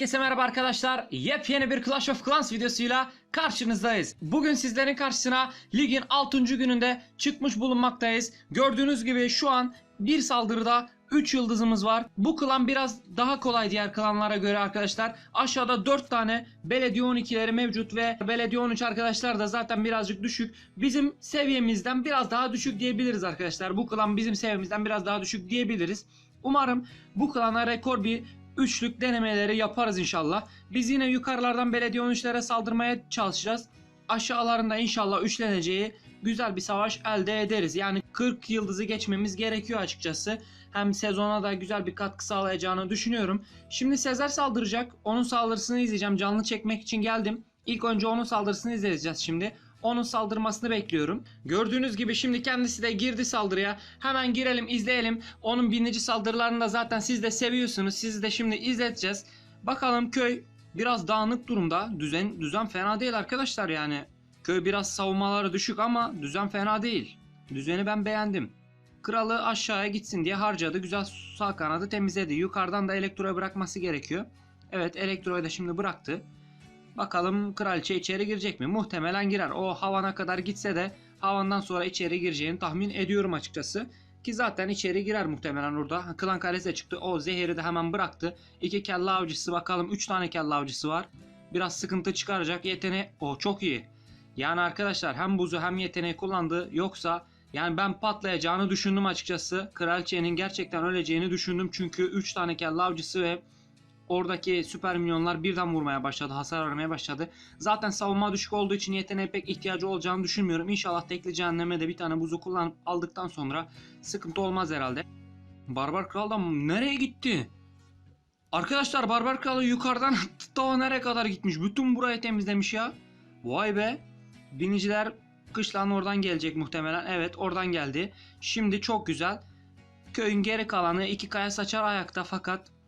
Herkese merhaba arkadaşlar. Yepyeni bir Clash of Clans videosuyla karşınızdayız. Bugün sizlerin karşısına ligin 6. gününde çıkmış bulunmaktayız. Gördüğünüz gibi şu an bir saldırıda 3 yıldızımız var. Bu klan biraz daha kolay diğer klanlara göre arkadaşlar. Aşağıda 4 tane belediye 12'leri mevcut ve belediye 13 arkadaşlar da zaten birazcık düşük. Bizim seviyemizden biraz daha düşük diyebiliriz arkadaşlar. Bu klan bizim seviyemizden biraz daha düşük diyebiliriz. Umarım bu klana rekor bir üçlük denemeleri yaparız inşallah. Biz yine yukarılardan belediye 13'lere saldırmaya çalışacağız. Aşağılarında inşallah üçleneceği güzel bir savaş elde ederiz. Yani 40 yıldızı geçmemiz gerekiyor açıkçası. Hem sezona da güzel bir katkı sağlayacağını düşünüyorum. Şimdi Sezer saldıracak. Onun saldırısını izleyeceğim. Canlı çekmek için geldim. İlk önce onun saldırısını izleyeceğiz şimdi. Onun saldırmasını bekliyorum. Gördüğünüz gibi şimdi kendisi de girdi saldırıya. Hemen girelim izleyelim. Onun binici saldırılarını da zaten siz de seviyorsunuz. Siz de şimdi izleteceğiz. Bakalım köy biraz dağınık durumda. Düzen düzen fena değil arkadaşlar yani. Köy biraz savunmaları düşük ama düzen fena değil. Düzeni ben beğendim. Kralı aşağıya gitsin diye harcadı. Güzel sağ kanadı temizledi. Yukarıdan da elektroya bırakması gerekiyor. Evet elektroyu da şimdi bıraktı. Bakalım kraliçe içeri girecek mi? Muhtemelen girer. O havana kadar gitse de havandan sonra içeri gireceğini tahmin ediyorum açıkçası. Ki zaten içeri girer muhtemelen orada. Klan kalesi çıktı. O zehiri de hemen bıraktı. İki kelle avcısı bakalım. Üç tane kelle avcısı var. Biraz sıkıntı çıkaracak. Yeteneği... O çok iyi. Yani arkadaşlar hem buzu hem yeteneği kullandı. Yoksa yani ben patlayacağını düşündüm açıkçası. Kraliçenin gerçekten öleceğini düşündüm. Çünkü 3 tane kelle avcısı ve oradaki süper milyonlar birden vurmaya başladı. Hasar vermeye başladı. Zaten savunma düşük olduğu için yeteneğe pek ihtiyacı olacağını düşünmüyorum. İnşallah tekli cehenneme de bir tane buzu kullanıp aldıktan sonra sıkıntı olmaz herhalde. Barbar Kral da nereye gitti? Arkadaşlar Barbar Kral yukarıdan ta nereye kadar gitmiş? Bütün burayı temizlemiş ya. Vay be. Biniciler kışlan oradan gelecek muhtemelen. Evet oradan geldi. Şimdi çok güzel. Köyün geri kalanı iki kaya saçar ayakta fakat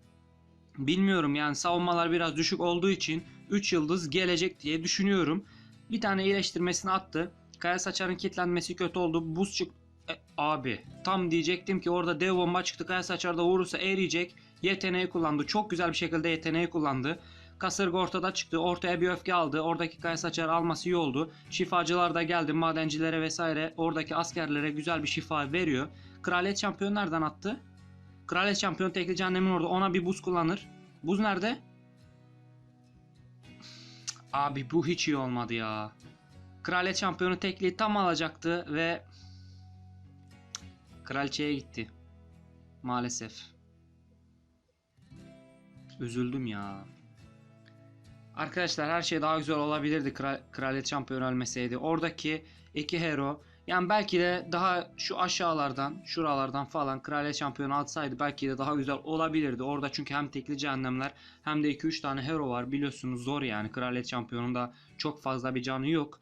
bilmiyorum yani savunmalar biraz düşük olduğu için 3 yıldız gelecek diye düşünüyorum. Bir tane iyileştirmesini attı. Kaya saçarın kilitlenmesi kötü oldu. Buz çık E, abi tam diyecektim ki orada dev bomba çıktı. Kaya saçar da vurursa eriyecek. Yeteneği kullandı. Çok güzel bir şekilde yeteneği kullandı. Kasırga ortada çıktı. Ortaya bir öfke aldı. Oradaki kaya saçar alması iyi oldu. Şifacılar da geldi. Madencilere vesaire oradaki askerlere güzel bir şifa veriyor. Kraliyet şampiyonu nereden attı? Kraliyet şampiyonu tekli cehennemin orada. Ona bir buz kullanır. Buz nerede? Abi bu hiç iyi olmadı ya. Kraliyet şampiyonu tekliği tam alacaktı ve kraliçeye gitti. Maalesef. Üzüldüm ya. Arkadaşlar her şey daha güzel olabilirdi Kral- kraliyet şampiyonu ölmeseydi. Oradaki iki hero yani belki de daha şu aşağılardan, şuralardan falan kraliyet şampiyonu atsaydı belki de daha güzel olabilirdi. Orada çünkü hem tekli cehennemler hem de 2-3 tane hero var. Biliyorsunuz zor yani kraliyet şampiyonunda çok fazla bir canı yok.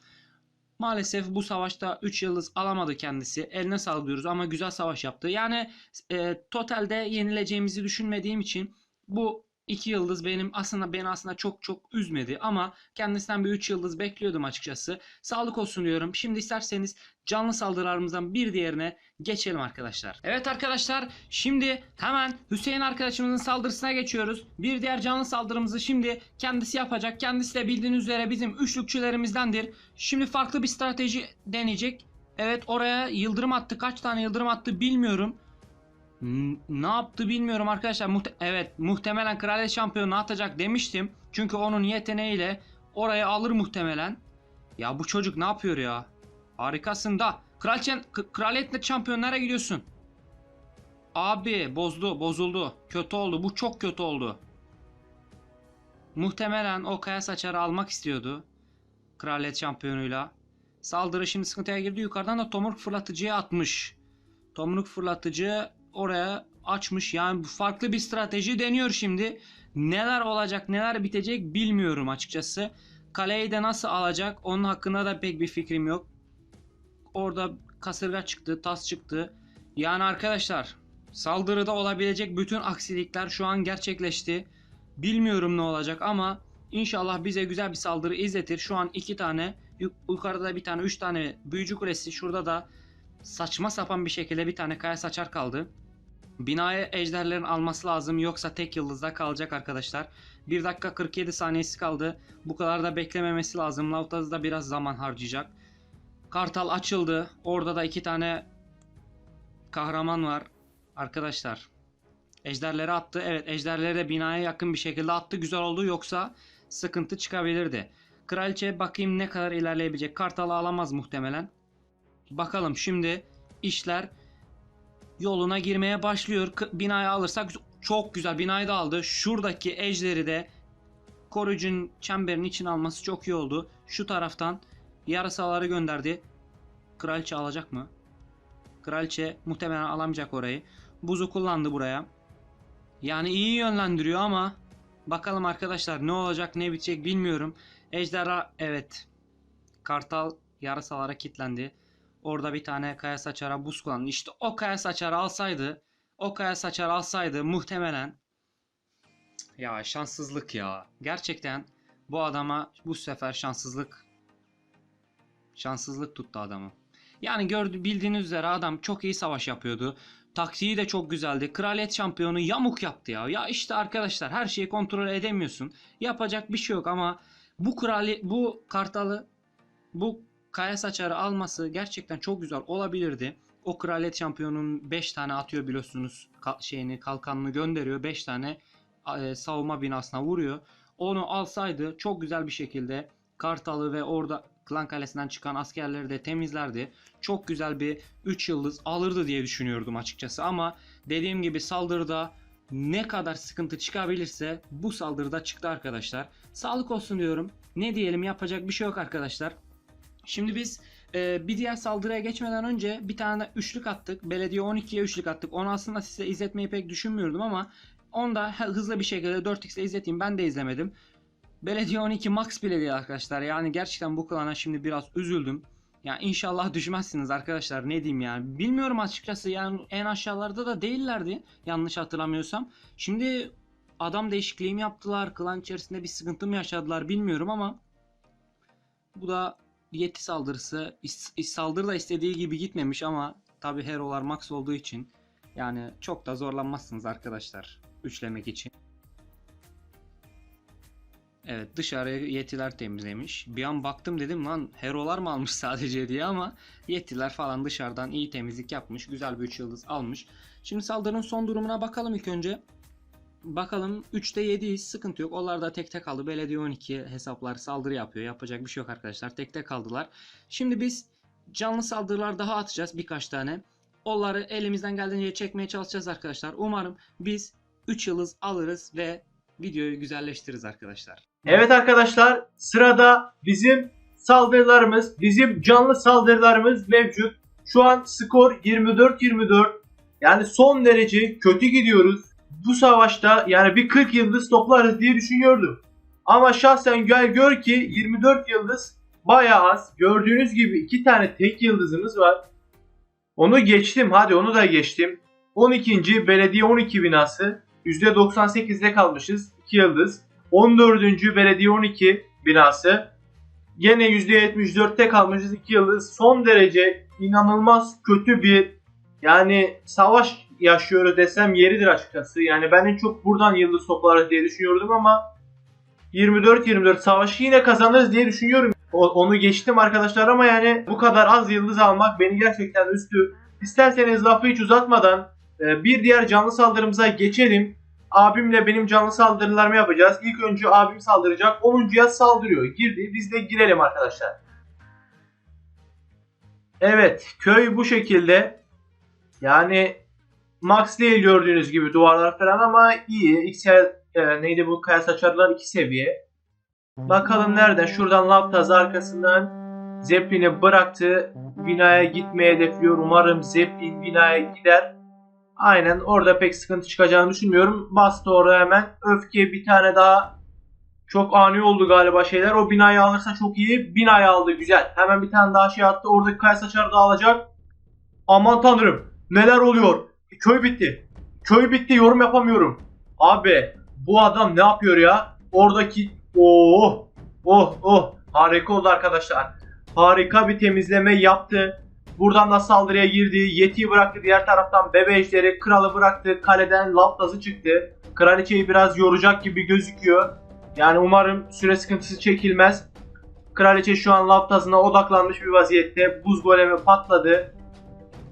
Maalesef bu savaşta 3 yıldız alamadı kendisi. Eline sağlık diyoruz ama güzel savaş yaptı. Yani e, totalde yenileceğimizi düşünmediğim için bu 2 yıldız benim aslında beni aslında çok çok üzmedi ama kendisinden bir 3 yıldız bekliyordum açıkçası. Sağlık olsun diyorum. Şimdi isterseniz canlı saldırılarımızdan bir diğerine geçelim arkadaşlar. Evet arkadaşlar şimdi hemen Hüseyin arkadaşımızın saldırısına geçiyoruz. Bir diğer canlı saldırımızı şimdi kendisi yapacak. Kendisi de bildiğiniz üzere bizim üçlükçülerimizdendir. Şimdi farklı bir strateji deneyecek. Evet oraya yıldırım attı. Kaç tane yıldırım attı bilmiyorum. Ne yaptı bilmiyorum arkadaşlar. Muhte- evet muhtemelen kraliyet şampiyonu atacak demiştim. Çünkü onun yeteneğiyle orayı alır muhtemelen. Ya bu çocuk ne yapıyor ya? Harikasın da. Kraliçen, k- kraliyetle şampiyon nereye gidiyorsun? Abi bozdu bozuldu. Kötü oldu. Bu çok kötü oldu. Muhtemelen o kaya saçarı almak istiyordu. Kraliyet şampiyonuyla. Saldırı şimdi sıkıntıya girdi. Yukarıdan da tomruk fırlatıcıya atmış. Tomruk fırlatıcı oraya açmış. Yani farklı bir strateji deniyor şimdi. Neler olacak neler bitecek bilmiyorum açıkçası. Kaleyi de nasıl alacak onun hakkında da pek bir fikrim yok. Orada kasırga çıktı, tas çıktı. Yani arkadaşlar saldırıda olabilecek bütün aksilikler şu an gerçekleşti. Bilmiyorum ne olacak ama inşallah bize güzel bir saldırı izletir. Şu an iki tane yuk- yukarıda bir tane üç tane büyücü kulesi şurada da saçma sapan bir şekilde bir tane kaya saçar kaldı. Binayı ejderlerin alması lazım yoksa tek yıldızda kalacak arkadaşlar. 1 dakika 47 saniyesi kaldı. Bu kadar da beklememesi lazım. Lautaz da biraz zaman harcayacak. Kartal açıldı. Orada da iki tane kahraman var. Arkadaşlar. Ejderleri attı. Evet ejderleri de binaya yakın bir şekilde attı. Güzel oldu yoksa sıkıntı çıkabilirdi. Kraliçe bakayım ne kadar ilerleyebilecek. Kartalı alamaz muhtemelen. Bakalım şimdi işler yoluna girmeye başlıyor. Binayı alırsak çok güzel. Binayı da aldı. Şuradaki ejderi de koruyucunun çemberin için alması çok iyi oldu. Şu taraftan yarasaları gönderdi. Kraliçe alacak mı? Kraliçe muhtemelen alamayacak orayı. Buzu kullandı buraya. Yani iyi yönlendiriyor ama bakalım arkadaşlar ne olacak ne bitecek bilmiyorum. Ejderha evet. Kartal yarasalara kilitlendi. Orada bir tane kaya saçara buz kullandı. İşte o kaya saçarı alsaydı o kaya saçarı alsaydı muhtemelen ya şanssızlık ya. Gerçekten bu adama bu sefer şanssızlık şanssızlık tuttu adamı. Yani gördü bildiğiniz üzere adam çok iyi savaş yapıyordu. Taktiği de çok güzeldi. Kraliyet şampiyonu yamuk yaptı ya. Ya işte arkadaşlar her şeyi kontrol edemiyorsun. Yapacak bir şey yok ama bu krali bu kartalı bu kaya saçarı alması gerçekten çok güzel olabilirdi. O kraliyet şampiyonun 5 tane atıyor biliyorsunuz şeyini kalkanını gönderiyor. 5 tane e, savunma binasına vuruyor. Onu alsaydı çok güzel bir şekilde Kartal'ı ve orada Klan Kalesi'nden çıkan askerleri de temizlerdi. Çok güzel bir 3 yıldız alırdı diye düşünüyordum açıkçası ama dediğim gibi saldırıda ne kadar sıkıntı çıkabilirse bu saldırıda çıktı arkadaşlar. Sağlık olsun diyorum. Ne diyelim yapacak bir şey yok arkadaşlar. Şimdi biz e, bir diğer saldırıya geçmeden önce bir tane üçlük attık. Belediye 12'ye üçlük attık. Onu aslında size izletmeyi pek düşünmüyordum ama onu da hızlı bir şekilde 4x'e izleteyim. Ben de izlemedim. Belediye 12 max bile değil arkadaşlar. Yani gerçekten bu klana şimdi biraz üzüldüm. Yani inşallah düşmezsiniz arkadaşlar. Ne diyeyim yani. Bilmiyorum açıkçası. Yani en aşağılarda da değillerdi. Yanlış hatırlamıyorsam. Şimdi adam değişikliği mi yaptılar? Klan içerisinde bir sıkıntı mı yaşadılar bilmiyorum ama bu da Yeti saldırısı. İs- saldırı da istediği gibi gitmemiş ama tabi herolar max olduğu için yani çok da zorlanmazsınız arkadaşlar üçlemek için. Evet dışarıya yetiler temizlemiş. Bir an baktım dedim lan herolar mı almış sadece diye ama yetiler falan dışarıdan iyi temizlik yapmış. Güzel bir 3 yıldız almış. Şimdi saldırının son durumuna bakalım ilk önce. Bakalım 3'te 7'yiz sıkıntı yok. Onlar da tek tek kaldı. Belediye 12 hesaplar saldırı yapıyor. Yapacak bir şey yok arkadaşlar. Tek tek kaldılar. Şimdi biz canlı saldırılar daha atacağız birkaç tane. Onları elimizden geldiğince çekmeye çalışacağız arkadaşlar. Umarım biz 3 yıldız alırız ve videoyu güzelleştiririz arkadaşlar. Evet arkadaşlar sırada bizim saldırılarımız, bizim canlı saldırılarımız mevcut. Şu an skor 24-24. Yani son derece kötü gidiyoruz. Bu savaşta yani bir 40 yıldız toplarız diye düşünüyordum. Ama şahsen gel gör ki 24 yıldız bayağı az. Gördüğünüz gibi iki tane tek yıldızımız var. Onu geçtim hadi onu da geçtim. 12. belediye 12 binası. %98'de kalmışız 2 yıldız. 14. belediye 12 binası. Gene %74'te kalmışız 2 yıldız. Son derece inanılmaz kötü bir yani savaş yaşıyoruz desem yeridir açıkçası. Yani ben en çok buradan yıldız toplarız diye düşünüyordum ama 24-24 savaşı yine kazanırız diye düşünüyorum. O- onu geçtim arkadaşlar ama yani bu kadar az yıldız almak beni gerçekten üstü. İsterseniz lafı hiç uzatmadan e, bir diğer canlı saldırımıza geçelim. Abimle benim canlı saldırılarımı yapacağız. İlk önce abim saldıracak. 10.ya saldırıyor. Girdi. Biz de girelim arkadaşlar. Evet. Köy bu şekilde. Yani max değil gördüğünüz gibi duvarlar falan ama iyi. XL e, neydi bu kaya saçarlar 2 seviye. Bakalım nereden? Şuradan Laptaz arkasından Zeppelin'i bıraktı. Binaya gitmeye hedefliyor. Umarım Zeppelin binaya gider. Aynen orada pek sıkıntı çıkacağını düşünmüyorum. Bastı orada hemen. Öfke bir tane daha. Çok ani oldu galiba şeyler. O binayı alırsa çok iyi. Binayı aldı güzel. Hemen bir tane daha şey attı. Oradaki kaya saçar da alacak. Aman tanrım. Neler oluyor? Köy bitti. Köy bitti yorum yapamıyorum. Abi bu adam ne yapıyor ya? Oradaki oh oh oh harika oldu arkadaşlar. Harika bir temizleme yaptı. Buradan da saldırıya girdi. Yeti'yi bıraktı. Diğer taraftan bebe ejderi kralı bıraktı. Kaleden Laptaz'ı çıktı. Kraliçeyi biraz yoracak gibi gözüküyor. Yani umarım süre sıkıntısı çekilmez. Kraliçe şu an Laptaz'ına odaklanmış bir vaziyette. Buz golemi patladı.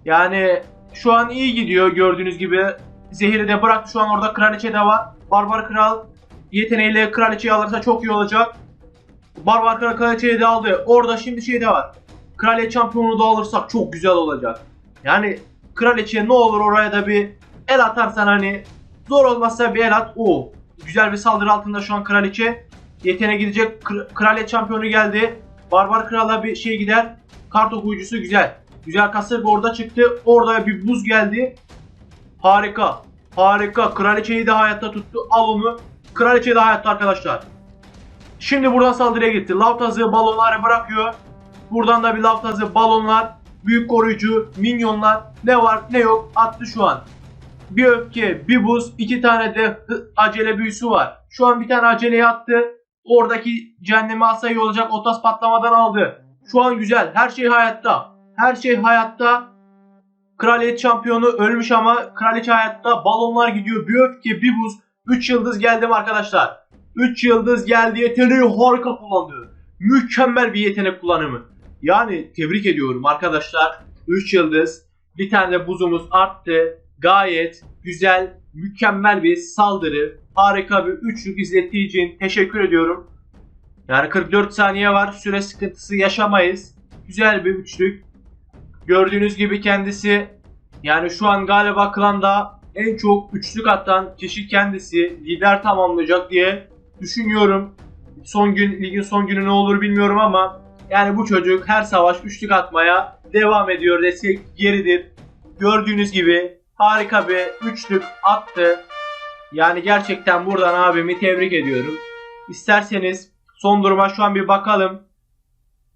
Yani şu an iyi gidiyor gördüğünüz gibi. Zehiri de bıraktı şu an orada kraliçe de var. Barbar Kral yeteneğiyle kraliçeyi alırsa çok iyi olacak. Barbar Kral kraliçeyi de aldı. Orada şimdi şey de var. Kraliyet şampiyonu da alırsak çok güzel olacak. Yani kraliçeye ne olur oraya da bir el atarsan hani zor olmazsa bir el at. O güzel bir saldırı altında şu an kraliçe. Yeteneğe gidecek. Kr- kraliyet şampiyonu geldi. Barbar Kral'a bir şey gider. Kart okuyucusu güzel. Güzel kasırga orada çıktı. Orada bir buz geldi. Harika. Harika. Kraliçeyi de hayatta tuttu. Al onu. Kraliçe de hayatta arkadaşlar. Şimdi buradan saldırıya gitti. Lavtazı balonları bırakıyor. Buradan da bir lavtazı balonlar. Büyük koruyucu, minyonlar. Ne var ne yok attı şu an. Bir öfke, bir buz, iki tane de acele büyüsü var. Şu an bir tane aceleye attı. Oradaki cehennemi alsa iyi olacak. Otas patlamadan aldı. Şu an güzel. Her şey hayatta. Her şey hayatta. Kraliyet şampiyonu ölmüş ama kraliçe hayatta. Balonlar gidiyor. Bir öfke, bir buz. 3 yıldız geldim arkadaşlar. 3 yıldız geldi. Yeteneği harika kullandı. Mükemmel bir yetenek kullanımı. Yani tebrik ediyorum arkadaşlar. 3 yıldız. Bir tane de buzumuz arttı. Gayet güzel, mükemmel bir saldırı. Harika bir üçlük izlettiği için teşekkür ediyorum. Yani 44 saniye var. Süre sıkıntısı yaşamayız. Güzel bir üçlük. Gördüğünüz gibi kendisi yani şu an galiba klanda en çok üçlük atan kişi kendisi. Lider tamamlayacak diye düşünüyorum. Son gün ligin son günü ne olur bilmiyorum ama yani bu çocuk her savaş üçlük atmaya devam ediyor desek yeridir. Gördüğünüz gibi harika bir üçlük attı. Yani gerçekten buradan abimi tebrik ediyorum. İsterseniz son duruma şu an bir bakalım.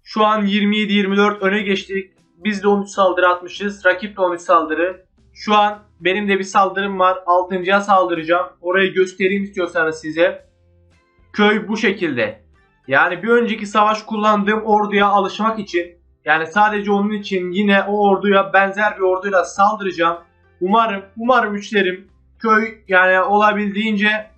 Şu an 27-24 öne geçtik. Biz de 13 saldırı atmışız. Rakip de 13 saldırı. Şu an benim de bir saldırım var. 6.ya saldıracağım. Orayı göstereyim istiyorsanız size. Köy bu şekilde. Yani bir önceki savaş kullandığım orduya alışmak için yani sadece onun için yine o orduya benzer bir orduyla saldıracağım. Umarım, umarım üçlerim köy yani olabildiğince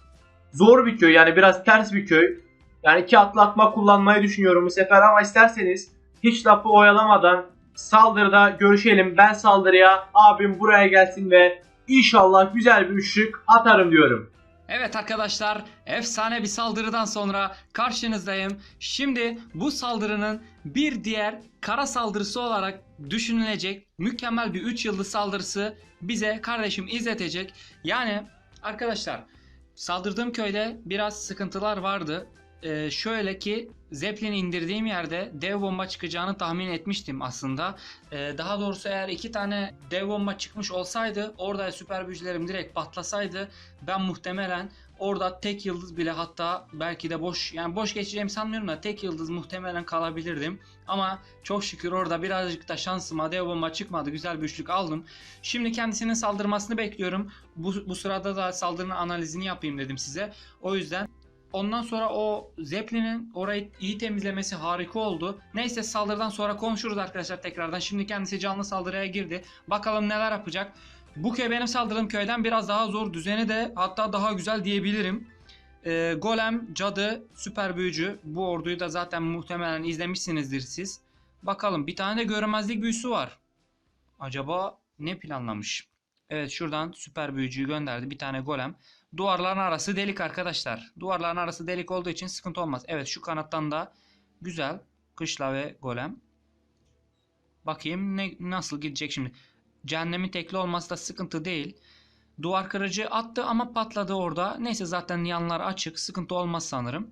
zor bir köy yani biraz ters bir köy. Yani iki atlatma kullanmayı düşünüyorum bu sefer ama isterseniz hiç lafı oyalamadan saldırıda görüşelim. Ben saldırıya abim buraya gelsin ve inşallah güzel bir üçlük atarım diyorum. Evet arkadaşlar efsane bir saldırıdan sonra karşınızdayım. Şimdi bu saldırının bir diğer kara saldırısı olarak düşünülecek mükemmel bir 3 yıldız saldırısı bize kardeşim izletecek. Yani arkadaşlar saldırdığım köyde biraz sıkıntılar vardı. Ee, şöyle ki Zeppelin'i indirdiğim yerde dev bomba çıkacağını tahmin etmiştim aslında. Ee, daha doğrusu eğer iki tane dev bomba çıkmış olsaydı orada süper büyücülerim direkt patlasaydı ben muhtemelen orada tek yıldız bile hatta belki de boş yani boş geçeceğimi sanmıyorum da tek yıldız muhtemelen kalabilirdim. Ama çok şükür orada birazcık da şansıma dev bomba çıkmadı. Güzel bir üçlük aldım. Şimdi kendisinin saldırmasını bekliyorum. Bu, bu sırada da saldırının analizini yapayım dedim size. O yüzden Ondan sonra o Zeppelin'in orayı iyi temizlemesi harika oldu. Neyse saldırıdan sonra konuşuruz arkadaşlar tekrardan. Şimdi kendisi canlı saldırıya girdi. Bakalım neler yapacak. Bu köy benim saldırdığım köyden biraz daha zor. Düzeni de hatta daha güzel diyebilirim. Ee, Golem, Cadı, Süper Büyücü. Bu orduyu da zaten muhtemelen izlemişsinizdir siz. Bakalım bir tane de görünmezlik büyüsü var. Acaba ne planlamış? Evet şuradan Süper Büyücüyü gönderdi. Bir tane Golem. Duvarların arası delik arkadaşlar. Duvarların arası delik olduğu için sıkıntı olmaz. Evet şu kanattan da güzel. Kışla ve golem. Bakayım ne nasıl gidecek şimdi. Cehennemin tekli olması da sıkıntı değil. Duvar kırıcı attı ama patladı orada. Neyse zaten yanlar açık. Sıkıntı olmaz sanırım.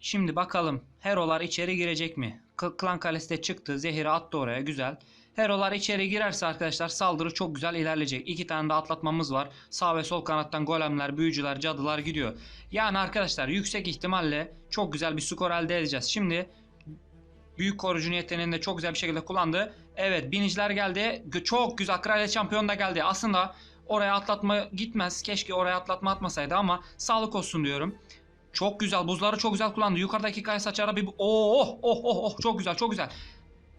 Şimdi bakalım Herolar içeri girecek mi? Klan Kalesi de çıktı. Zehiri attı oraya. Güzel. Herolar içeri girerse arkadaşlar saldırı çok güzel ilerleyecek. İki tane de atlatmamız var. Sağ ve sol kanattan golemler, büyücüler, cadılar gidiyor. Yani arkadaşlar yüksek ihtimalle çok güzel bir skor elde edeceğiz. Şimdi büyük korucunun yeteneğini de çok güzel bir şekilde kullandı. Evet biniciler geldi. Çok güzel kraliyet şampiyon da geldi. Aslında oraya atlatma gitmez. Keşke oraya atlatma atmasaydı ama sağlık olsun diyorum. Çok güzel buzları çok güzel kullandı. Yukarıdaki kaya saçara bir... Oh oh oh oh oh çok güzel çok güzel.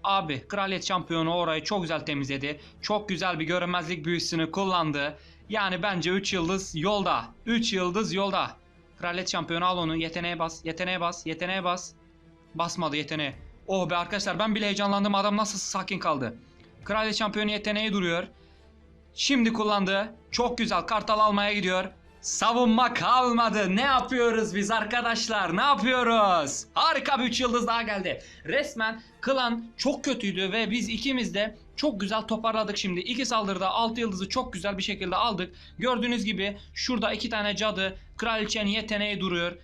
Abi kraliyet şampiyonu orayı çok güzel temizledi. Çok güzel bir görünmezlik büyüsünü kullandı. Yani bence 3 yıldız yolda. 3 yıldız yolda. Kraliyet şampiyonu al onu. Yeteneğe bas. Yeteneğe bas. Yeteneğe bas. Basmadı yeteneğe. Oh be arkadaşlar ben bile heyecanlandım. Adam nasıl sakin kaldı. Kraliyet şampiyonu yeteneği duruyor. Şimdi kullandı. Çok güzel. Kartal almaya gidiyor. Savunma kalmadı. Ne yapıyoruz biz arkadaşlar? Ne yapıyoruz? Harika bir 3 yıldız daha geldi. Resmen klan çok kötüydü ve biz ikimiz de çok güzel toparladık şimdi. İki saldırıda 6 yıldızı çok güzel bir şekilde aldık. Gördüğünüz gibi şurada iki tane cadı kraliçenin yeteneği duruyor.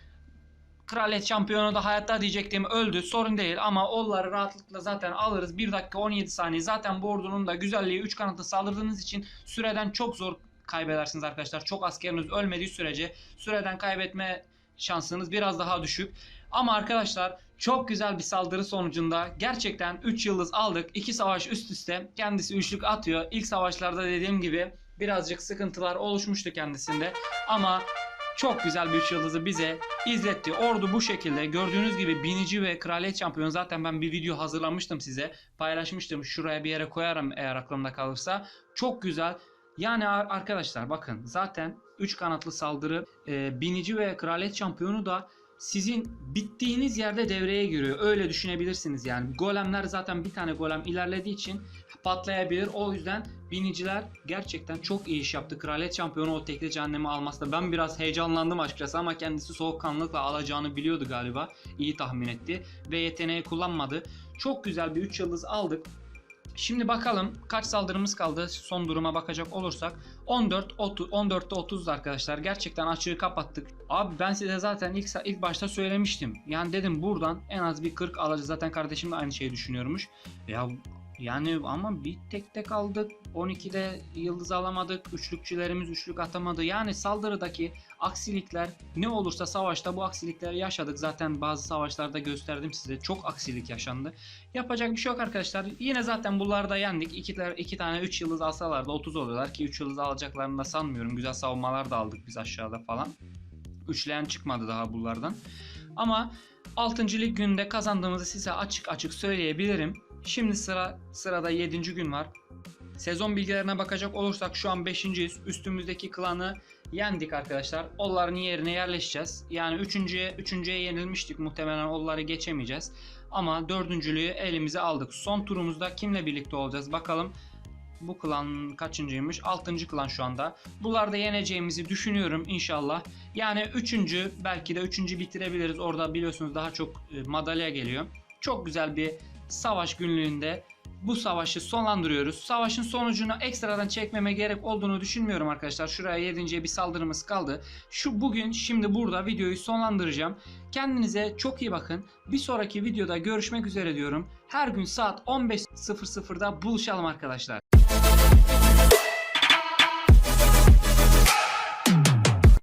Kraliyet şampiyonu da hayatta diyecektim öldü sorun değil ama onları rahatlıkla zaten alırız 1 dakika 17 saniye zaten bu ordunun da güzelliği 3 kanatlı saldırdığınız için süreden çok zor kaybedersiniz arkadaşlar çok askeriniz ölmediği sürece süreden kaybetme şansınız biraz daha düşük ama arkadaşlar çok güzel bir saldırı sonucunda gerçekten 3 yıldız aldık 2 savaş üst üste kendisi üçlük atıyor İlk savaşlarda dediğim gibi birazcık sıkıntılar oluşmuştu kendisinde ama çok güzel bir 3 yıldızı bize izletti. Ordu bu şekilde gördüğünüz gibi binici ve kraliyet şampiyonu zaten ben bir video hazırlamıştım size. Paylaşmıştım. Şuraya bir yere koyarım eğer aklımda kalırsa. Çok güzel. Yani ar- arkadaşlar bakın zaten 3 kanatlı saldırı e, binici ve kraliyet şampiyonu da sizin bittiğiniz yerde devreye giriyor. Öyle düşünebilirsiniz yani. Golemler zaten bir tane golem ilerlediği için patlayabilir. O yüzden biniciler gerçekten çok iyi iş yaptı. Kraliyet şampiyonu o tekli cehennemi almasında ben biraz heyecanlandım açıkçası ama kendisi soğukkanlılıkla alacağını biliyordu galiba. İyi tahmin etti ve yeteneği kullanmadı. Çok güzel bir 3 yıldız aldık. Şimdi bakalım kaç saldırımız kaldı son duruma bakacak olursak 14 30 14'te 30 arkadaşlar gerçekten açığı kapattık. Abi ben size zaten ilk ilk başta söylemiştim. Yani dedim buradan en az bir 40 alacağız. Zaten kardeşim de aynı şeyi düşünüyormuş. Ya yani ama bir tek tek aldık. 12'de yıldız alamadık. Üçlükçülerimiz üçlük atamadı. Yani saldırıdaki aksilikler ne olursa savaşta bu aksilikleri yaşadık. Zaten bazı savaşlarda gösterdim size. Çok aksilik yaşandı. Yapacak bir şey yok arkadaşlar. Yine zaten bunlarda yendik. İki, iki tane 3 yıldız alsalar da 30 oluyorlar ki 3 yıldız alacaklarını da sanmıyorum. Güzel savunmalar da aldık biz aşağıda falan. Üçleyen çıkmadı daha bunlardan. Ama 6. lig günde kazandığımızı size açık açık söyleyebilirim. Şimdi sıra sırada 7. gün var. Sezon bilgilerine bakacak olursak şu an 5.yiz. Üstümüzdeki klanı yendik arkadaşlar. Onların yerine yerleşeceğiz. Yani 3.ye 3.ye yenilmiştik. Muhtemelen onları geçemeyeceğiz. Ama dördüncülüğü elimize aldık. Son turumuzda kimle birlikte olacağız bakalım. Bu klan kaçıncıymış? 6. klan şu anda. Bunlarda yeneceğimizi düşünüyorum inşallah. Yani 3. belki de 3. bitirebiliriz. Orada biliyorsunuz daha çok e, madalya geliyor. Çok güzel bir savaş günlüğünde bu savaşı sonlandırıyoruz. Savaşın sonucunu ekstradan çekmeme gerek olduğunu düşünmüyorum arkadaşlar. Şuraya 7. bir saldırımız kaldı. Şu bugün şimdi burada videoyu sonlandıracağım. Kendinize çok iyi bakın. Bir sonraki videoda görüşmek üzere diyorum. Her gün saat 15.00'da buluşalım arkadaşlar.